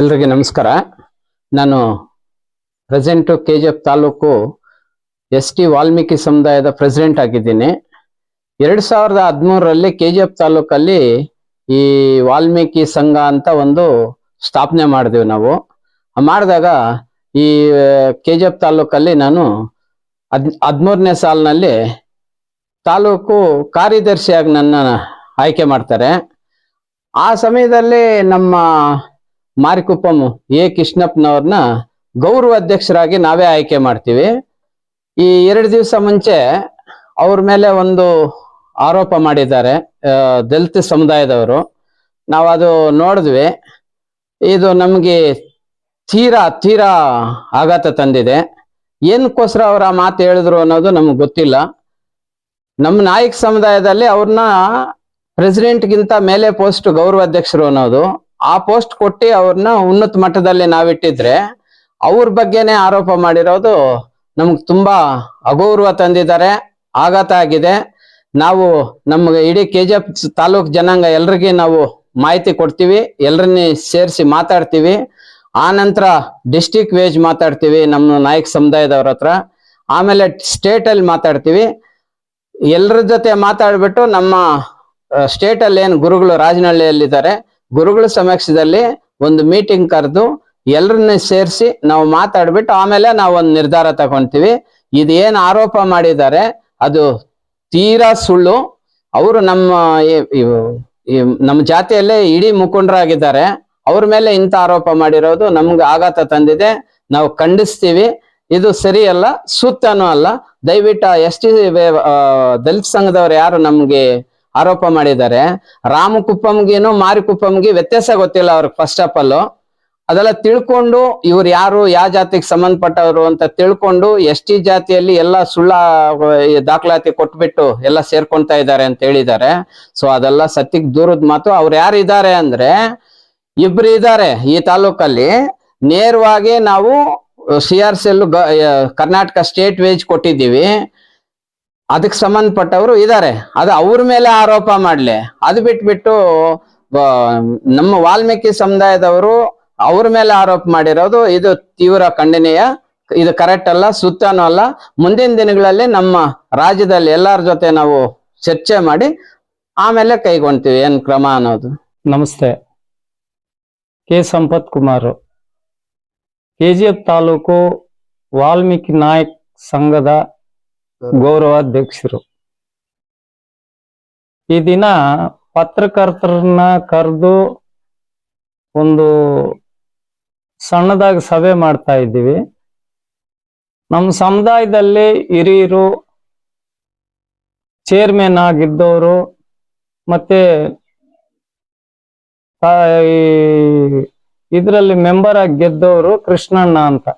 ಎಲ್ರಿಗೂ ನಮಸ್ಕಾರ. ನಾನು present K G F taluk S T Valmiki ಸಮುದಾಯದ ಪ್ರೆಸಿಡೆಂಟ್ ಆಗಿದ್ದೀನಿ. ಎರಡು ಸಾವಿರದ ಹದಿಮೂರರಲ್ಲಿ ಕೆ ಜಿ ಎಫ್ ತಾಲೂಕಲ್ಲಿ ಈ ವಾಲ್ಮೀಕಿ ಸಂಘ ಅಂತ ಒಂದು ಸ್ಥಾಪನೆ ಮಾಡಿದೆವು ನಾವು. ಮಾಡಿದಾಗ ಈ ಕೆ ಜಿ ಎಫ್ ತಾಲೂಕಲ್ಲಿ ನಾನು ಹದ್, ಹದಿಮೂರನೇ ಸಾಲಿನಲ್ಲಿ ತಾಲೂಕು ಕಾರ್ಯದರ್ಶಿಯಾಗಿ ನನ್ನ ಆಯ್ಕೆ ಮಾಡ್ತಾರೆ. ಆ ಸಮಯದಲ್ಲಿ ನಮ್ಮ ಮಾರಿಕುಪ್ಪಂ ಎ ಕೃಷ್ಣಪ್ಪನವ್ರನ್ನ ಗೌರವ ಅಧ್ಯಕ್ಷರಾಗಿ ನಾವೇ ಆಯ್ಕೆ ಮಾಡ್ತೀವಿ. ಈ ಎರಡು ದಿವಸ ಮುಂಚೆ ಅವ್ರ ಮೇಲೆ ಒಂದು ಆರೋಪ ಮಾಡಿದ್ದಾರೆ ದಲಿತ ಸಮುದಾಯದವರು. ನಾವು ಅದು ನೋಡಿದ್ವಿ. ಇದು ನಮಗೆ ತೀರಾ ತೀರಾ ಆಘಾತ ತಂದಿದೆ. ಏನಕ್ಕೋಸ್ಕರ ಅವ್ರ ಆ ಮಾತು ಹೇಳಿದ್ರು ಅನ್ನೋದು ನಮ್ಗೆ ಗೊತ್ತಿಲ್ಲ. ನಮ್ಮ ನಾಯಕ ಸಮುದಾಯದಲ್ಲಿ ಅವ್ರನ್ನ ಪ್ರೆಸಿಡೆಂಟ್ಗಿಂತ ಮೇಲೆ ಪೋಸ್ಟ್ ಗೌರವ ಅಧ್ಯಕ್ಷರು ಅನ್ನೋದು. ಆ ಪೋಸ್ಟ್ ಕೊಟ್ಟು ಅವ್ರನ್ನ ಉನ್ನತ ಮಟ್ಟದಲ್ಲಿ ನಾವಿಟ್ಟಿದ್ರೆ ಅವ್ರ ಬಗ್ಗೆನೆ ಆರೋಪ ಮಾಡಿರೋದು ನಮ್ಗೆ ತುಂಬಾ ಅಗೌರವ ತಂದಿದ್ದಾರೆ, ಆಘಾತ ಆಗಿದೆ. ನಾವು ನಮ್ಗೆ ಇಡೀ ಕೆ ಜಿ ಎಫ್ ತಾಲೂಕ್ ಜನಾಂಗ ಎಲ್ರಿಗೂ ನಾವು ಮಾಹಿತಿ ಕೊಡ್ತೀವಿ, ಎಲ್ರನ್ನ ಸೇರಿಸಿ ಮಾತಾಡ್ತೀವಿ. ಆ ನಂತರ ಡಿಸ್ಟಿಕ್ ವೇಜ್ ಮಾತಾಡ್ತೀವಿ, ನಮ್ಮ ನಾಯಕ ಸಮುದಾಯದವ್ರ ಹತ್ರ. ಆಮೇಲೆ ಸ್ಟೇಟ್ ಅಲ್ಲಿ ಮಾತಾಡ್ತೀವಿ. ಎಲ್ಲರ ಜೊತೆ ಮಾತಾಡ್ಬಿಟ್ಟು ನಮ್ಮ ಸ್ಟೇಟ್ ಅಲ್ಲಿ ಏನು ಗುರುಗಳು ರಾಜನಹಳ್ಳಿಯಲ್ಲಿದ್ದಾರೆ ಗುರುಗಳ ಸಮಕ್ಷದಲ್ಲಿ ಒಂದು ಮೀಟಿಂಗ್ ಕರೆದು ಎಲ್ಲರನ್ನ ಸೇರಿಸಿ ನಾವು ಮಾತಾಡ್ಬಿಟ್ಟು ಆಮೇಲೆ ನಾವು ಒಂದು ನಿರ್ಧಾರ ತಗೊಂತೀವಿ. ಏನು ಆರೋಪ ಮಾಡಿದ್ದಾರೆ, ಅದು ತೀರಾ ಸುಳ್ಳು. ಅವರು ನಮ್ಮ ನಮ್ಮ ಜಾತಿಯಲ್ಲೇ ಇಡೀ ಮುಖಂಡರಾಗಿದ್ದಾರೆ. ಅವ್ರ ಮೇಲೆ ಇಂಥ ಆರೋಪ ಮಾಡಿರೋದು ನಮ್ಗೆ ಆಘಾತ ತಂದಿದೆ. ನಾವು ಖಂಡಿಸ್ತೀವಿ. ಇದು ಸರಿಯಲ್ಲ, ಸೂಕ್ತನೂ ಅಲ್ಲ. ದಯವಿಟ್ಟು ಎಸ್ ಟಿ ದಲಿತ ಸಂಘದವ್ರು ಯಾರು ನಮ್ಗೆ ಆರೋಪ ಮಾಡಿದ್ದಾರೆ. ರಾಮಕುಪ್ಪಂಗೇನು ಮಾರಿಕುಪ್ಪಂಗೆ ವ್ಯತ್ಯಾಸ ಗೊತ್ತಿಲ್ಲ ಅವ್ರಿಗೆ ಫಸ್ಟ್ ಆಫ್ ಆಲ್ ಅದೆಲ್ಲ ತಿಳ್ಕೊಂಡು ಇವ್ರು ಯಾರು, ಯಾವ ಜಾತಿಗೆ ಸಂಬಂಧಪಟ್ಟವರು ಅಂತ ತಿಳ್ಕೊಂಡು ಎಸ್ ಟಿ ಜಾತಿಯಲ್ಲಿ ಎಲ್ಲ ಸುಳ್ಳ ದಾಖಲಾತಿ ಕೊಟ್ಬಿಟ್ಟು ಎಲ್ಲ ಸೇರ್ಕೊಂತಾ ಇದ್ದಾರೆ ಅಂತ ಹೇಳಿದ್ದಾರೆ. ಸೊ ಅದೆಲ್ಲ ಸತ್ಯಕ್ಕೆ ದೂರದ ಮಾತು. ಅವ್ರು ಯಾರು ಇದ್ದಾರೆ ಅಂದ್ರೆ ಇಬ್ರು ಇದ್ದಾರೆ ಈ ತಾಲೂಕಲ್ಲಿ. ನೇರವಾಗಿ ನಾವು C R C Karnataka state wage ಕೊಟ್ಟಿದ್ದೀವಿ. ಅದಕ್ಕೆ ಸಂಬಂಧಪಟ್ಟವರು ಇದ್ದಾರೆ. ಅದು ಅವ್ರ ಮೇಲೆ ಆರೋಪ ಮಾಡ್ಲಿ. ಅದು ಬಿಟ್ಬಿಟ್ಟು ನಮ್ಮ ವಾಲ್ಮೀಕಿ ಸಮುದಾಯದವರು ಅವ್ರ ಮೇಲೆ ಆರೋಪ ಮಾಡಿರೋದು ಇದು ತೀವ್ರ ಖಂಡನೀಯ. ಇದು ಕರೆಕ್ಟ್ ಅಲ್ಲ, ಸುತ್ತಾನು ಅಲ್ಲ. ಮುಂದಿನ ದಿನಗಳಲ್ಲಿ ನಮ್ಮ ರಾಜ್ಯದಲ್ಲಿ ಎಲ್ಲರ ಜೊತೆ ನಾವು ಚರ್ಚೆ ಮಾಡಿ ಆಮೇಲೆ ಕೈಗೊಂತೀವಿ. ಏನ್ ಕ್ರಮ ಅನ್ನೋದು? ನಮಸ್ತೆ. ಕೆ. ಸಂಪತ್ ಕುಮಾರ್. ಕೆ. ತಾಲೂಕು ವಾಲ್ಮೀಕಿ ನಾಯಕ್ ಸಂಘದ ಗೌರವಾಧ್ಯಕ್ಷರು. ಈ ದಿನ ಪತ್ರಕರ್ತರನ್ನ ಕರೆದು ಒಂದು ಸಣ್ಣದಾಗಿ ಸಭೆ ಮಾಡ್ತಾ ಇದ್ದೀವಿ. ನಮ್ಮ ಸಮುದಾಯದಲ್ಲಿ ಹಿರಿಯರು ಚೇರ್ಮನ್ ಆಗಿದ್ದವರು, ಮತ್ತೆ ಇದರಲ್ಲಿ ಮೆಂಬರ್ ಆಗಿ ಗೆದ್ದವರು ಕೃಷ್ಣಣ್ಣ ಅಂತ.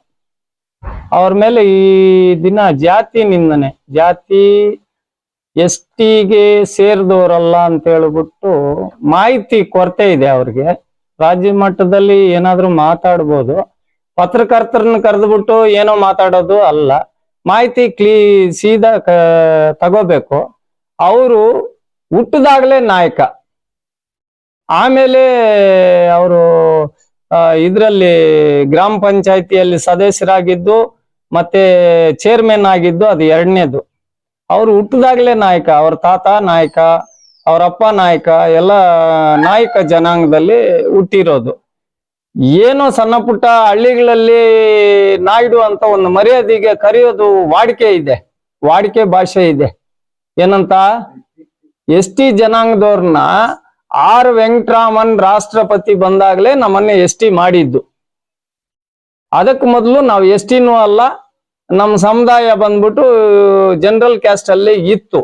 ಅವ್ರ ಮೇಲೆ ಈ ದಿನ ಜಾತಿ ನಿಂದನೆ. ಜಾತಿ ಎಸ್ ಟಿಗೆ ಸೇರಿದವರಲ್ಲ ಅಂತ ಹೇಳ್ಬಿಟ್ಟು ಮಾಹಿತಿ ಕೊರತೆ ಇದೆ ಅವ್ರಿಗೆ. ರಾಜ್ಯ ಮಟ್ಟದಲ್ಲಿ ಏನಾದ್ರೂ ಮಾತಾಡ್ಬೋದು. ಪತ್ರಕರ್ತರನ್ನ ಕರೆದ್ಬಿಟ್ಟು ಏನೋ ಮಾತಾಡೋದು ಅಲ್ಲ. ಮಾಹಿತಿ ಕ್ಲೀ ಸೀದಾ ತಗೋಬೇಕು. ಅವರು ಹುಟ್ಟದಾಗ್ಲೇ ನಾಯಕ. ಆಮೇಲೆ ಅವರು ಇದರಲ್ಲಿ ಗ್ರಾಮ ಪಂಚಾಯತಿಯಲ್ಲಿ ಸದಸ್ಯರಾಗಿದ್ದು ಮತ್ತೆ ಚೇರ್ಮನ್ ಆಗಿದ್ದು ಅದು ಎರಡನೇದು. ಅವ್ರು ಹುಟ್ಟಿದಾಗ್ಲೇ ನಾಯಕ, ಅವ್ರ ತಾತ ನಾಯಕ ಅವರಪ್ಪ ನಾಯಕ, ಎಲ್ಲ ನಾಯಕ ಜನಾಂಗದಲ್ಲಿ ಹುಟ್ಟಿರೋದು. ಏನೋ ಸಣ್ಣ ಪುಟ್ಟ ಹಳ್ಳಿಗಳಲ್ಲಿ ನಾಯ್ಡು ಅಂತ ಒಂದು ಮರ್ಯಾದೆಗೆ ಕರೆಯೋದು ವಾಡಿಕೆ ಇದೆ, ವಾಡಿಕೆ ಭಾಷೆ ಇದೆ. ಏನಂತ? ಎಸ್ ಟಿ ಜನಾಂಗದವ್ರನ್ನ ಆರ್ ವೆಂಕಟರಾಮನ್ ರಾಷ್ಟ್ರಪತಿ ಬಂದಾಗಲೇ ನಮ್ಮನ್ನ ಎಸ್ ಟಿ ಮಾಡಿದ್ದು. ಅದಕ್ಕೆ ಮೊದಲು ನಾವು ಎಸ್ ಟಿನೂ ಅಲ್ಲ ನಮ್ಮ ಸಮುದಾಯ ಬಂದ್ಬಿಟ್ಟು ಜನರಲ್ ಕ್ಯಾಸ್ಟ್ ಅಲ್ಲಿ ಇತ್ತು.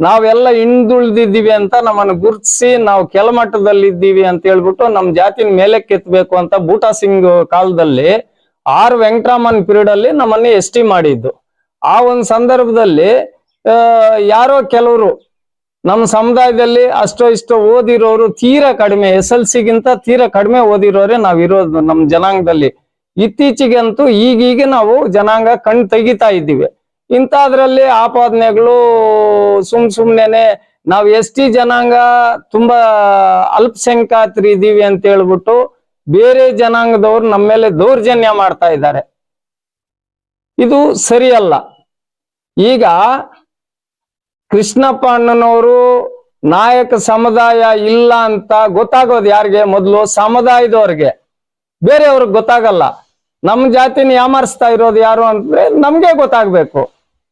ನಾವೆಲ್ಲ ಹಿಂದುಳಿದಿದ್ದೀವಿ ಅಂತ ನಮ್ಮನ್ನು ಗುರುತಿಸಿ ನಾವು ಕೆಳಮಟ್ಟದಲ್ಲಿ ಇದ್ದೀವಿ ಅಂತ ಹೇಳ್ಬಿಟ್ಟು ನಮ್ಮ ಜಾತಿನ ಮೇಲೆ ಕೆತ್ತಬೇಕು ಅಂತ ಬೂಟಾ ಸಿಂಗ್ ಕಾಲದಲ್ಲಿ ಆರ್ ವೆಂಕಟರಾಮನ್ ಪೀರಿಯಡ್ ಅಲ್ಲಿ ನಮ್ಮನ್ನ ಎಸ್ ಟಿ ಮಾಡಿದ್ದು. ಆ ಒಂದು ಸಂದರ್ಭದಲ್ಲಿ ಯಾರೋ ಕೆಲವರು ನಮ್ಮ ಸಮುದಾಯದಲ್ಲಿ ಅಷ್ಟೋ ಇಷ್ಟೋ ಓದಿರೋರು ತೀರಾ ಕಡಿಮೆ ಎಸ್ ಎಲ್ ಸಿಗಿಂತ ತೀರಾ ಕಡಿಮೆ ಓದಿರೋರೆ ನಾವ್ ಇರೋದು ನಮ್ಮ ಜನಾಂಗದಲ್ಲಿ. ಇತ್ತೀಚೆಗೆ ಅಂತೂ ಈಗೀಗ ನಾವು ಜನಾಂಗ ಕಣ್ ತೆಗಿತಾ ಇದ್ದೀವಿ. ಇಂಥದ್ರಲ್ಲಿ ಆಪಾದನೆಗಳು ಸುಮ್ ಸುಮ್ನೆನೆ ನಾವು ಎಸ್ ಟಿ ಜನಾಂಗ ತುಂಬಾ ಅಲ್ಪಸಂಖ್ಯಾತರು ಇದ್ದೀವಿ ಅಂತ ಹೇಳ್ಬಿಟ್ಟು ಬೇರೆ ಜನಾಂಗದವ್ರು ನಮ್ಮ ಮೇಲೆ ದೌರ್ಜನ್ಯ ಮಾಡ್ತಾ ಇದ್ದಾರೆ. ಇದು ಸರಿಯಲ್ಲ. ಈಗ ಕೃಷ್ಣಪ್ಪ ಅಣ್ಣನವರು ನಾಯಕ ಸಮುದಾಯ ಇಲ್ಲ ಅಂತ ಗೊತ್ತಾಗೋದು ಯಾರಿಗೆ? ಮೊದಲು ಸಮುದಾಯದವ್ರಿಗೆ. ಬೇರೆಯವ್ರಿಗೆ ಗೊತ್ತಾಗಲ್ಲ. ನಮ್ಮ ಜಾತಿನ ಯಾಮಾರಿಸ್ತಾ ಇರೋದು ಯಾರು ಅಂದ್ರೆ ನಮ್ಗೆ ಗೊತ್ತಾಗ್ಬೇಕು.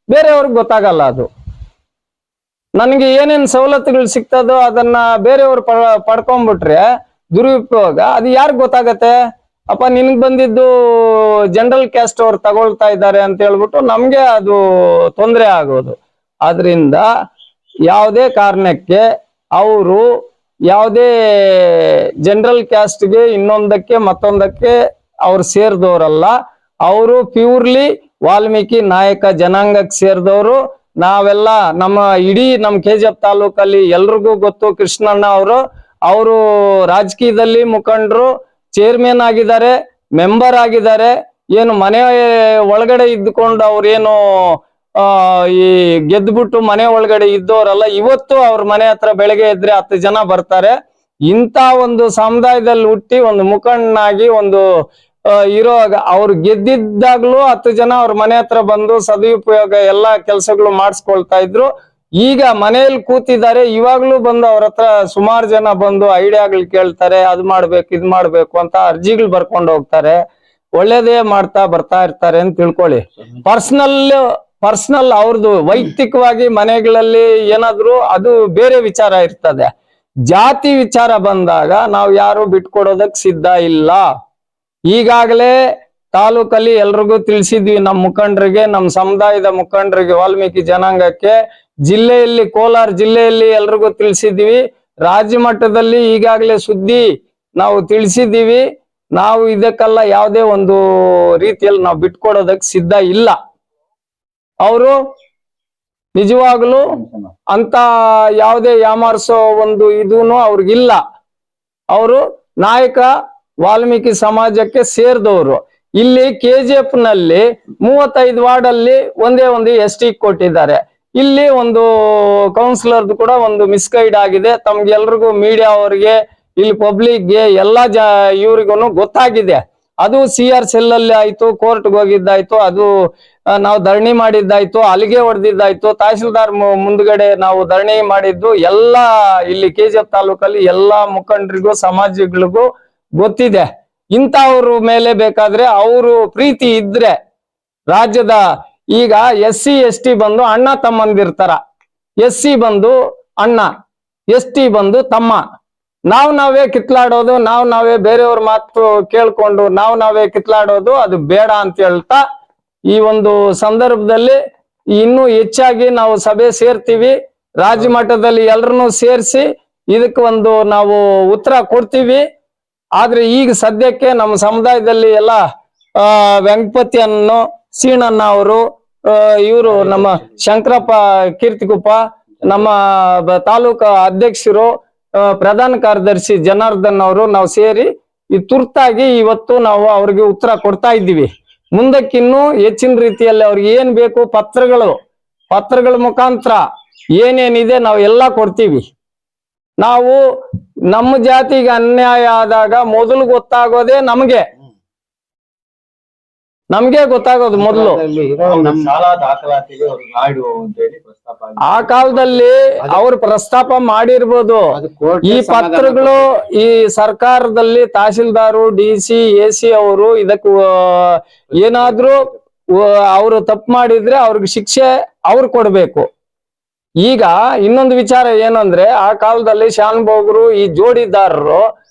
ಬೇರೆಯವ್ರಿಗೆ ಗೊತ್ತಾಗಲ್ಲ ಅದು. ನನಗೆ ಏನೇನ್ ಸವಲತ್ತುಗಳು ಸಿಗ್ತದೋ ಅದನ್ನ ಬೇರೆಯವ್ರು ಪಡ್ಕೊಂಡ್ಬಿಟ್ರೆ ದುರುಪಯೋಗ. ಅದು ಯಾರಿಗೆ ಗೊತ್ತಾಗತ್ತೆ? ಅಪ್ಪ, ನಿನ್ಗ್ ಬಂದಿದ್ದು ಜನರಲ್ ಕ್ಯಾಸ್ಟ್ ಅವ್ರು ತಗೊಳ್ತಾ ಇದ್ದಾರೆ ಅಂತ ಹೇಳ್ಬಿಟ್ಟು ನಮ್ಗೆ ಅದು ತೊಂದರೆ ಆಗೋದು. ಆದ್ರಿಂದ ಯಾವುದೇ ಕಾರಣಕ್ಕೆ ಅವರು ಯಾವುದೇ ಜನರಲ್ ಕ್ಯಾಸ್ಟ್ಗೆ ಇನ್ನೊಂದಕ್ಕೆ ಮತ್ತೊಂದಕ್ಕೆ ಅವ್ರು ಸೇರಿದವರಲ್ಲ, ಅವರು ಪ್ಯೂರ್ಲಿ ವಾಲ್ಮೀಕಿ ನಾಯಕ ಜನಾಂಗಕ್ಕೆ ಸೇರಿದವರು. ನಾವೆಲ್ಲ ನಮ್ಮ ಇಡೀ ನಮ್ಮ ಕೆ ಜಿ ಎಫ್ ತಾಲೂಕಲ್ಲಿ ಎಲ್ರಿಗೂ ಗೊತ್ತು ಕೃಷ್ಣಣ್ಣ ಅವರು. ಅವರು ರಾಜಕೀಯದಲ್ಲಿ ಮುಖಂಡರು ಚೇರ್ಮನ್ ಆಗಿದ್ದಾರೆ ಮೆಂಬರ್ ಆಗಿದ್ದಾರೆ. ಏನು ಮನೆ ಒಳಗಡೆ ಇದ್ದುಕೊಂಡು ಅವ್ರೇನು ಈ ಗೆದ್ಬಿಟ್ಟು ಮನೆ ಒಳಗಡೆ ಇದ್ದವರಲ್ಲ, ಇವತ್ತು ಅವ್ರ ಮನೆ ಹತ್ರ ಬೆಳಗ್ಗೆ ಎದ್ರೆ ಹತ್ತು ಜನ ಬರ್ತಾರೆ. ಇಂಥ ಒಂದು ಸಮುದಾಯದಲ್ಲಿ ಹುಟ್ಟಿ ಒಂದು ಮುಖಂಡನಾಗಿ ಒಂದು ಇರುವಾಗ ಅವ್ರು ಗೆದ್ದಿದ್ದಾಗ್ಲೂ ಹತ್ತು ಜನ ಅವ್ರ ಮನೆ ಹತ್ರ ಬಂದು ಸದುಪಯೋಗ ಎಲ್ಲಾ ಕೆಲಸಗಳು ಮಾಡಿಸ್ಕೊಳ್ತಾ ಇದ್ರು. ಈಗ ಮನೆಯಲ್ಲಿ ಕೂತಿದ್ದಾರೆ, ಇವಾಗ್ಲೂ ಬಂದು ಅವ್ರ ಹತ್ರ ಸುಮಾರು ಜನ ಬಂದು ಐಡಿಯಾಗಳು ಕೇಳ್ತಾರೆ, ಅದ್ ಮಾಡ್ಬೇಕು, ಇದ್ ಮಾಡ್ಬೇಕು ಅಂತ ಅರ್ಜಿಗಳು ಬರ್ಕೊಂಡು ಹೋಗ್ತಾರೆ. ಒಳ್ಳೇದೇ ಮಾಡ್ತಾ ಬರ್ತಾ ಇರ್ತಾರೆ ಅಂತ ತಿಳ್ಕೊಳ್ಳಿ. ಪರ್ಸನಲ್ ಪರ್ಸನಲ್ ಅವ್ರದ್ದು ವೈಯಕ್ತಿಕವಾಗಿ ಮನೆಗಳಲ್ಲಿ ಏನಾದ್ರು ಅದು ಬೇರೆ ವಿಚಾರ ಇರ್ತದೆ. ಜಾತಿ ವಿಚಾರ ಬಂದಾಗ ನಾವು ಯಾರು ಬಿಟ್ಕೊಡೋದಕ್ ಸಿದ್ಧ ಇಲ್ಲ. ಈಗಾಗಲೇ ತಾಲೂಕಲ್ಲಿ ಎಲ್ರಿಗೂ ತಿಳಿಸಿದ್ವಿ ನಮ್ಮ ಮುಖಂಡರಿಗೆ, ನಮ್ಮ ಸಮುದಾಯದ ಮುಖಂಡರಿಗೆ, ವಾಲ್ಮೀಕಿ ಜನಾಂಗಕ್ಕೆ. ಜಿಲ್ಲೆಯಲ್ಲಿ, ಕೋಲಾರ ಜಿಲ್ಲೆಯಲ್ಲಿ ಎಲ್ರಿಗೂ ತಿಳಿಸಿದ್ವಿ. ರಾಜ್ಯ ಮಟ್ಟದಲ್ಲಿ ಈಗಾಗಲೇ ಸುದ್ದಿ ನಾವು ತಿಳಿಸಿದ್ದೀವಿ. ನಾವು ಇದಕ್ಕೆಲ್ಲ ಯಾವುದೇ ಒಂದು ರೀತಿಯಲ್ಲಿ ನಾವು ಬಿಟ್ಕೊಡೋದಕ್ಕೆ ಸಿದ್ಧ ಇಲ್ಲ. ಅವರು ನಿಜವಾಗ್ಲೂ ಅಂತ ಯಾವುದೇ ಯಾಮಾರಿಸೋ ಒಂದು ಇದೂನು ಅವ್ರಿಗಿಲ್ಲ. ಅವರು ನಾಯಕ ವಾಲ್ಮೀಕಿ ಸಮಾಜಕ್ಕೆ ಸೇರಿದವರು. ಇಲ್ಲಿ ಕೆ ಜಿ ಎಫ್ನಲ್ಲಿ ಮೂವತ್ತೈದು ವಾರ್ಡ್ ಅಲ್ಲಿ ಒಂದೇ ಒಂದು ಎಸ್ ಟಿ ಕೊಟ್ಟಿದ್ದಾರೆ. ಇಲ್ಲಿ ಒಂದು ಕೌನ್ಸಿಲರ್ ಕೂಡ ಒಂದು ಮಿಸ್ಗೈಡ್ ಆಗಿದೆ. ತಮ್ಗೆಲ್ರಿಗೂ ಮೀಡಿಯಾ ಅವರಿಗೆ, ಇಲ್ಲಿ ಪಬ್ಲಿಕ್ಗೆ ಎಲ್ಲಾ ಜ ಇವ್ರಿಗೂ ಗೊತ್ತಾಗಿದೆ. ಅದು ಸಿ ಆರ್ ಸೆಲ್ ಅಲ್ಲಿ ಆಯ್ತು, ಕೋರ್ಟ್ಗೆ ಹೋಗಿದ್ದಾಯ್ತು, ಅದು ನಾವು ಧರಣಿ ಮಾಡಿದ್ದಾಯ್ತು, ಅಲ್ಲಿಗೆ ಹೊಡೆದಿದ್ದಾಯ್ತು. ತಹಶೀಲ್ದಾರ್ ಮು- ಮುಂದ್ಗಡೆ ನಾವು ಧರಣಿ ಮಾಡಿದ್ದು ಎಲ್ಲಾ, ಇಲ್ಲಿ ಕೆ ಜಿ ಎಫ್ ತಾಲೂಕಲ್ಲಿ ಎಲ್ಲಾ ಮುಖಂಡರಿಗೂ, ಸಮಾಜಗಳಿಗೂ ಗೊತ್ತಿದೆ. ಇಂಥವ್ರ ಮೇಲೆ ಬೇಕಾದ್ರೆ ಅವರು ಪ್ರೀತಿ ಇದ್ರೆ ರಾಜ್ಯದ ಈಗ ಎಸ್ ಸಿ, ಎಸ್ ಟಿ ಬಂದು ಅಣ್ಣ ತಮ್ಮಂದಿರ್ತಾರ. ಎಸ್ ಸಿ ಬಂದು ಅಣ್ಣ, ಎಸ್ ಟಿ ಬಂದು ತಮ್ಮ. ನಾವ್ ನಾವೇ ಕಿತ್ಲಾಡೋದು, ನಾವ್ ನಾವೇ ಬೇರೆಯವ್ರ ಮಾತು ಕೇಳ್ಕೊಂಡು ನಾವ್ ನಾವೇ ಕಿತ್ಲಾಡೋದು ಅದು ಬೇಡ ಅಂತ ಹೇಳ್ತಾ ಈ ಒಂದು ಸಂದರ್ಭದಲ್ಲಿ ಇನ್ನೂ ಹೆಚ್ಚಾಗಿ ನಾವು ಸಭೆ ಸೇರ್ತೀವಿ. ರಾಜ್ಯ ಮಟ್ಟದಲ್ಲಿ ಎಲ್ರನ್ನೂ ಸೇರಿಸಿ ಇದಕ್ಕೆ ಒಂದು ನಾವು ಉತ್ತರ ಕೊಡ್ತೀವಿ. ಆದ್ರೆ ಈಗ ಸದ್ಯಕ್ಕೆ ನಮ್ಮ ಸಮುದಾಯದಲ್ಲಿ ಎಲ್ಲ, ಆ ವೆಂಕಪತಿ ಅನ್ನೋ ಸೀಣಣ್ಣ ಅವರು ಇವರು ನಮ್ಮ ಶಂಕರಪ್ಪ ಕೀರ್ತಿಗುಪ್ಪ, ನಮ್ಮ ತಾಲೂಕು ಅಧ್ಯಕ್ಷರು ಪ್ರಧಾನ ಕಾರ್ಯದರ್ಶಿ ಜನಾರ್ದನ್ ಅವರು ನಾವು ಸೇರಿ ಈ ತುರ್ತಾಗಿ ಇವತ್ತು ನಾವು ಅವ್ರಿಗೆ ಉತ್ತರ ಕೊಡ್ತಾ ಇದ್ದೀವಿ. ಮುಂದಕ್ಕಿನ್ನೂ ಹೆಚ್ಚಿನ ರೀತಿಯಲ್ಲಿ ಅವ್ರಿಗೆ ಏನ್ ಬೇಕು ಪತ್ರಗಳು, ಪತ್ರಗಳ ಮುಖಾಂತರ ಏನೇನಿದೆ ನಾವು ಎಲ್ಲಾ ಕೊಡ್ತೀವಿ. ನಾವು ನಮ್ಮ ಜಾತಿಗೆ ಅನ್ಯಾಯ ಆದಾಗ ಮೊದಲು ಗೊತ್ತಾಗೋದೇ ನಮ್ಗೆ. ನಮ್ಗೆ ಗೊತ್ತಾಗೋದು ಮೊದಲು. ಆ ಕಾಲದಲ್ಲಿ ಅವ್ರು ಪ್ರಸ್ತಾಪ ಮಾಡಿರ್ಬೋದು. ಈ ಪತ್ರಗಳು ಈ ಸರ್ಕಾರದಲ್ಲಿ tahsildar D C A C ಅವರು ಇದಕ್ಕೆ ಏನಾದ್ರೂ ಅವರು ತಪ್ಪು ಮಾಡಿದ್ರೆ ಅವ್ರಿಗೆ ಶಿಕ್ಷೆ ಅವ್ರು ಕೊಡ್ಬೇಕು. ಈಗ ಇನ್ನೊಂದು ವಿಚಾರ ಏನಂದ್ರೆ ಆ ಕಾಲದಲ್ಲಿ ಶಾನುಭೋಗರು ಈ ಜೋಡಿದಾರರು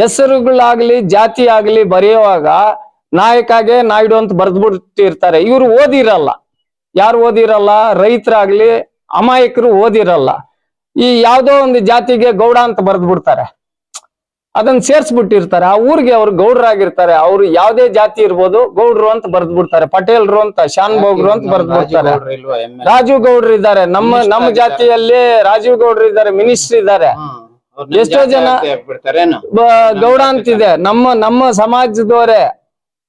ಹೆಸರುಗಳಾಗ್ಲಿ ಜಾತಿ ಆಗ್ಲಿ ಬರೆಯುವಾಗ ನಾಯಕಾಗೆ ನಾಯ್ಡು ಅಂತ ಬರ್ದ್ಬಿಡ್ತಿರ್ತಾರೆ. ಇವ್ರು ಓದಿರಲ್ಲ. ಯಾರು ಓದಿರಲ್ಲ? ರೈತರಾಗ್ಲಿ, ಅಮಾಯಕರು ಓದಿರಲ್ಲ. ಈ ಯಾವ್ದೋ ಒಂದು ಜಾತಿಗೆ ಗೌಡ ಅಂತ ಬರ್ದ್ ಬಿಡ್ತಾರೆ ಅದನ್ನ ಸೇರ್ಸ್ಬಿಟ್ಟಿರ್ತಾರೆ. ಆ ಊರಿಗೆ ಅವ್ರು ಗೌಡ್ರಾಗಿರ್ತಾರೆ. ಅವ್ರು ಯಾವ್ದೇ ಜಾತಿ ಇರ್ಬೋದು ಗೌಡ್ರು ಅಂತ ಬರ್ದ್ ಬಿಡ್ತಾರೆ ಪಟೇಲ್ರು ಅಂತ ಶಾನ್ ಭೋಗ್ರು ಅಂತ ಬರ್ದ್ ಬಿಡ್ತಾರೆ ರಾಜೀವ್ ಗೌಡ್ರು ಇದ್ದಾರೆ. ನಮ್ಮ ನಮ್ಮ ಜಾತಿಯಲ್ಲಿ ರಾಜೀವ್ ಗೌಡ್ರು ಇದ್ದಾರೆ ಮಿನಿಸ್ಟರ್ ಇದ್ದಾರೆ. ಎಷ್ಟೋ ಜನ- ಗೌಡ ಅಂತಿದೆ ನಮ್ಮ ನಮ್ಮ ಸಮಾಜದವರೇ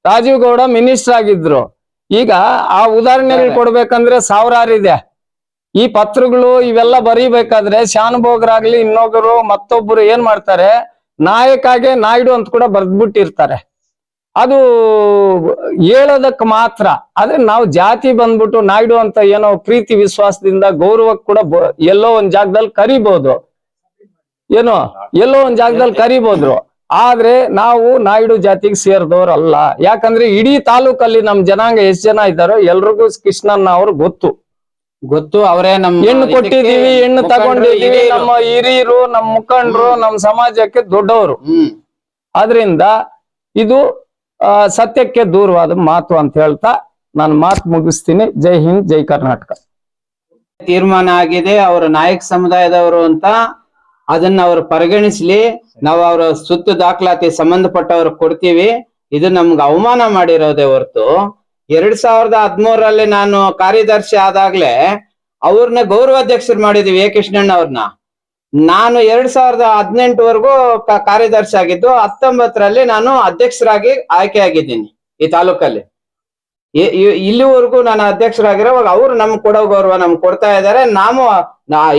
ರಾಜೀವ್ ಗೌಡ ಮಿನಿಸ್ಟರ್ ಆಗಿದ್ರು. ಈಗ ಆ ಉದಾಹರಣೆಗಳು ಕೊಡ್ಬೇಕಂದ್ರೆ ಸಾವಿರಾರು ಇದೆ. ಈ ಪತ್ರಗಳು ಇವೆಲ್ಲ ಬರೀಬೇಕಾದ್ರೆ ಶಾನುಭೋಗರಾಗ್ಲಿ ಇನ್ನೊಬ್ರು ಮತ್ತೊಬ್ರು ಏನ್ ಮಾಡ್ತಾರೆ? ನಾಯಕಾಗೆ ನಾಯ್ಡು ಅಂತ ಕೂಡ ಬರ್ದ್ಬಿಟ್ಟಿರ್ತಾರೆ. ಅದು ಹೇಳೋದಕ್ ಮಾತ್ರ. ಆದ್ರೆ ನಾವು ಜಾತಿ ಬಂದ್ಬಿಟ್ಟು ನಾಯ್ಡು ಅಂತ ಏನೋ ಪ್ರೀತಿ ವಿಶ್ವಾಸದಿಂದ ಗೌರವಕ್ಕೆ ಕೂಡ ಎಲ್ಲೋ ಒಂದ್ ಜಾಗದಲ್ಲಿ ಕರಿಬಹುದು ಏನೋ? ಎಲ್ಲೋ ಒಂದ್ ಜಾಗದಲ್ಲಿ ಕರಿಬೋದ್ರು. ಆದ್ರೆ ನಾವು ನಾಯ್ಡು ಜಾತಿಗೆ ಸೇರಿದವ್ರಲ್ಲ. ಯಾಕಂದ್ರೆ ಇಡೀ ತಾಲೂಕಲ್ಲಿ ನಮ್ ಜನಾಂಗ ಎಷ್ಟ್ ಜನ ಇದ್ದಾರೋ ಎಲ್ರಿಗೂ ಕೃಷ್ಣನ್ನ ಅವ್ರು ಗೊತ್ತು. ಗೊತ್ತು ಅವರೇ ನಮ್ ಹೆಣ್ಣು ಕೊಟ್ಟಿದೀವಿ ಹೆಣ್ಣು ತಗೊಂಡಿದೀವಿ ನಮ್ಮ ಹಿರಿಯರು ನಮ್ಮ ಮುಖಂಡರು ನಮ್ಮ ಸಮಾಜಕ್ಕೆ ದೊಡ್ಡವರು. ಆದ್ರಿಂದ ಇದು ಸತ್ಯಕ್ಕೆ ದೂರವಾದ ಮಾತು ಅಂತ ಹೇಳ್ತಾ ನಾನು ಮಾತು ಮುಗಿಸ್ತೀನಿ. ಜೈ ಹಿಂದ್ ಜೈ ಕರ್ನಾಟಕ. ತೀರ್ಮಾನ ಆಗಿದೆ ಅವರ ನಾಯಕ ಸಮುದಾಯದವರು ಅಂತ. ಅದನ್ನ ಅವರು ಪರಿಗಣಿಸ್ಲಿ. ನಾವು ಅವರ ಸುತ್ತು ದಾಖಲಾತಿ ಸಂಬಂಧಪಟ್ಟವ್ರಿಗೆ ಕೊಡ್ತೀವಿ. ಇದು ನಮ್ಗೆ ಅವಮಾನ ಮಾಡಿರೋದೇ ಹೊರತು. ಎರಡ್ ಸಾವಿರದ ಹದಿಮೂರರಲ್ಲಿ ನಾನು ಕಾರ್ಯದರ್ಶಿ ಆದಾಗ್ಲೆ ಅವ್ರನ್ನ ಗೌರವಾಧ್ಯಕ್ಷರು ಮಾಡಿದ್ವಿ ಎ. ಕೃಷ್ಣಣ್ಣ ಅವ್ರನ್ನ. ನಾನು ಎರಡ್ ಸಾವಿರದ ಹದಿನೆಂಟುವರೆಗೂ ಕಾರ್ಯದರ್ಶಿ ಆಗಿದ್ದು, ಹತ್ತೊಂಬತ್ತರಲ್ಲಿ ನಾನು ಅಧ್ಯಕ್ಷರಾಗಿ ಆಯ್ಕೆ ಆಗಿದ್ದೀನಿ ಈ ತಾಲೂಕಲ್ಲಿ. ಇಲ್ಲಿವರೆಗೂ ನಾನು ಅಧ್ಯಕ್ಷರಾಗಿರೋವಾಗ ಅವ್ರು ನಮ್ಗೆ ಕೊಡೋ ಗೌರವ ನಮ್ಗೆ ಕೊಡ್ತಾ ಇದ್ದಾರೆ. ನಾವು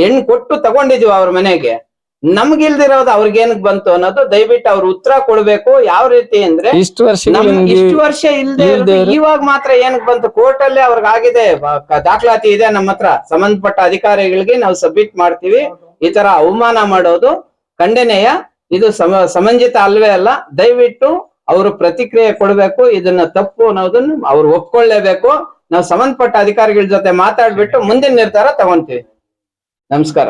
ಹೆಣ್ಣು ಕೊಟ್ಟು ತಗೊಂಡಿದ್ದೀವಿ ಅವ್ರ ಮನೆಗೆ. ನಮ್ಗಿಲ್ದಿರೋದು ಅವ್ರಿಗೇನಕ್ ಬಂತು ಅನ್ನೋದು ದಯವಿಟ್ಟು ಅವ್ರ ಉತ್ತರ ಕೊಡ್ಬೇಕು. ಯಾವ ರೀತಿ ಅಂದ್ರೆ ಇಷ್ಟು ವರ್ಷ ಇಷ್ಟು ವರ್ಷ ಇಲ್ದೇ ಇವಾಗ ಮಾತ್ರ ಏನಕ್ ಬಂತು? ಕೋರ್ಟ್ ಅಲ್ಲೇ ಅವ್ರಿಗೆ ಆಗಿದೆ ದಾಖಲಾತಿ ಇದೆ ನಮ್ಮ ಹತ್ರ. ಸಂಬಂಧಪಟ್ಟ ಅಧಿಕಾರಿಗಳಿಗೆ ನಾವು ಸಬ್ಮಿಟ್ ಮಾಡ್ತೀವಿ. ಈ ತರ ಅವಮಾನ ಮಾಡೋದು ಖಂಡನೆಯ. ಇದು ಸಮ ಸಮಂಜಿತ ಅಲ್ವೇ ಅಲ್ಲ. ದಯವಿಟ್ಟು ಅವರು ಪ್ರತಿಕ್ರಿಯೆ ಕೊಡ್ಬೇಕು. ಇದನ್ನ ತಪ್ಪು ಅನ್ನೋದನ್ನ ಅವ್ರು ಒಪ್ಕೊಳ್ಳೇಬೇಕು. ನಾವು ಸಂಬಂಧಪಟ್ಟ ಅಧಿಕಾರಿಗಳ ಜೊತೆ ಮಾತಾಡ್ಬಿಟ್ಟು ಮುಂದಿನ ನಿರ್ಧಾರ ತಗೊಂತೀವಿ. ನಮಸ್ಕಾರ.